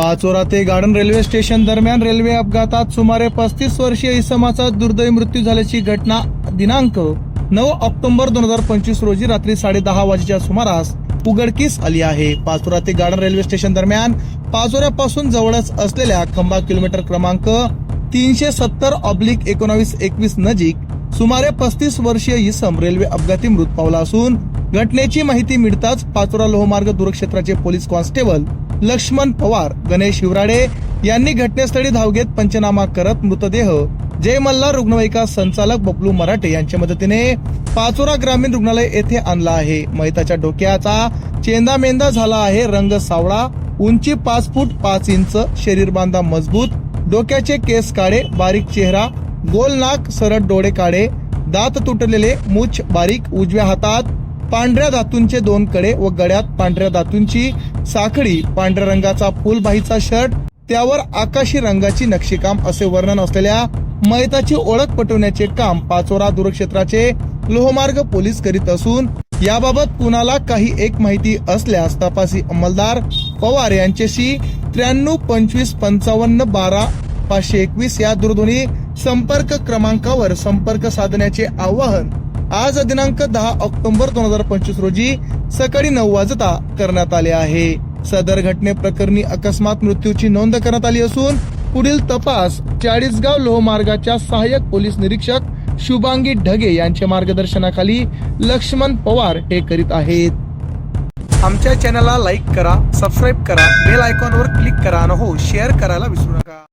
पाचोरा ते garden railway station दरम्यान railway अपघातात सुमारे पस्तीस वर्षीय इसमाचा दुर्दैवी मृत्यू झाल्याची घटना दिनांक नऊ ऑक्टोबर दोन हजार पंचवीस रोजी रात्री साडेदहा वाजेच्या सुमारास उघडकीस आली आहे. पाचोरा ते गार्डन रेल्वे स्टेशन दरम्यान पाचोऱ्यापासून जवळच असलेल्या खंबा किलोमीटर क्रमांक तीनशे सत्तर ऑब्लिक एकोणावीस एकवीस नजीक सुमारे पस्तीस वर्षीय इसम रेल्वे अपघाती मृत पावला असून घटनेची माहिती मिळताच पाचोरा लोहमार्ग दूरक्षेत्राचे पोलीस कॉन्स्टेबल लक्ष्मण पवार गणेश शिवराडे यांनी घटनास्थळी धाव घेत पंचनामा करत मृतदेह जय मल्हार रुग्णवाहिका संचालक बबलू मराठे यांच्या मदतीने पाचोरा ग्रामीण रुग्णालय येथे आणला आहे. मैताच्या डोक्याचा चेंदा मेंदा झाला आहे. रंग सावळा उंची पाच फूट पाच इंच शरीर बांधा मजबूत डोक्याचे केस काळे बारीक चेहरा गोल नाक सरळ डोळे काळे दात तुटलेले मूछ बारीक उजव्या हातात पांढऱ्या धातूंचे दोन कडे व गळ्यात पांढऱ्या धातूंची साखळी पांढऱ्या रंगाचा फुलबाईचा शर्ट त्यावर आकाशी रंगाची नक्षीकाम असे वर्णन असलेल्या मैताची ओळख पटवण्याचे काम पाचोरा दूरक्षेत्राचे लोहमार्ग पोलीस करीत असून याबाबत कुणाला काही एक माहिती असल्यास तपासी अंमलदार पवार यांच्याशी त्र्याण्णव पंचवीस पंचावन्न बारा पाचशे एकवीस या दूरध्वनी संपर्क क्रमांकावर संपर्क साधण्याचे आवाहन आज दिनांक दहा ऑक्टोबर दोन हजार पंचवीस रोजी सकाळी नऊ वाजता करण्यात आले आहे. सदर घटनेप्रकरणी अकस्मात मृत्यूची नोंद करण्यात आली असून पुढील तपास चाळीसगाव लोहमार्गाच्या सहाय्यक पोलीस निरीक्षक शुभांगी ढगे यांच्या मार्गदर्शनाखाली लक्ष्मण पवार हे करीत आहेत. आमच्या चॅनलला लाईक करा सबस्क्राईब करा बेल आयकॉनवर क्लिक करा आणि हो शेअर करायला विसरू नका.